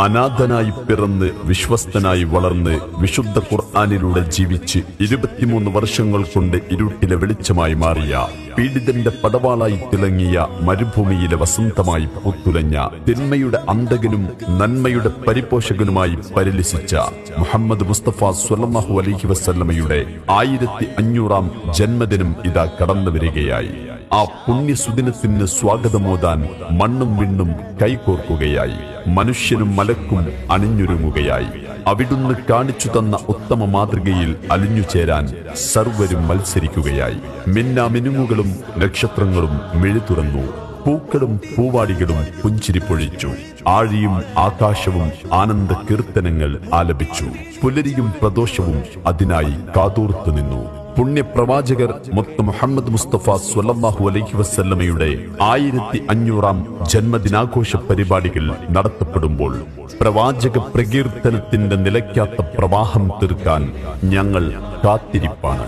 അനാഥനായി പിറന്ന് വിശ്വസ്തനായി വളർന്ന് വിശുദ്ധ ഖുർആാനിലൂടെ ജീവിച്ച് ഇരുപത്തിമൂന്ന് വർഷങ്ങൾ കൊണ്ട് ഇരുട്ടിലെ വെളിച്ചമായി മാറിയ പീഡിതന്റെ പടവാളായി തിളങ്ങിയ മരുഭൂമിയിലെ വസന്തമായി പൂത്തുലഞ്ഞ തിന്മയുടെ അന്തകനും നന്മയുടെ പരിപോഷകനുമായി പരിലസിച്ച മുഹമ്മദ് മുസ്തഫ സ്വല്ലല്ലാഹു അലഹി വസല്ലമയുടെ ആയിരത്തി അഞ്ഞൂറാം ജന്മദിനം ഇതാ കടന്നു വരികയായി ആ പുണ്യസുദിനത്തിന് സ്വാഗതമോതാൻ മണ്ണും വിണ്ണും കൈകോർക്കുകയായി. മനുഷ്യനും മലക്കും അണിഞ്ഞൊരുങ്ങുകയായി. അവിടുന്ന് കാണിച്ചു തന്ന ഉത്തമ മാതൃകയിൽ അലിഞ്ഞു ചേരാൻ സർവരും മത്സരിക്കുകയായി. മിന്നാമിനുങ്ങുകളും നക്ഷത്രങ്ങളും മിഴിതുറന്നു പൂക്കളും പൂവാടികളും പുഞ്ചിരി പൊഴിച്ചു ആഴിയും ആകാശവും ആനന്ദ കീർത്തനങ്ങൾ ആലപിച്ചു. പുലരിയും പ്രദോഷവും അതിനായി കാതോർത്തു നിന്നു. പുണ്യപ്രവാചകർ മുത്ത് മുഹമ്മദ് മുസ്തഫ സ്വല്ലല്ലാഹു അലൈഹി വസല്ലമയുടെ ആയിരത്തി അഞ്ഞൂറാം ജന്മദിനാഘോഷ പരിപാടികൾ നടത്തപ്പെടുമ്പോൾ പ്രവാചക പ്രകീർത്തനത്തിന്റെ നിലയ്ക്കാത്ത പ്രവാഹം തീർക്കാൻ ഞങ്ങൾ കാത്തിരിപ്പാണ്.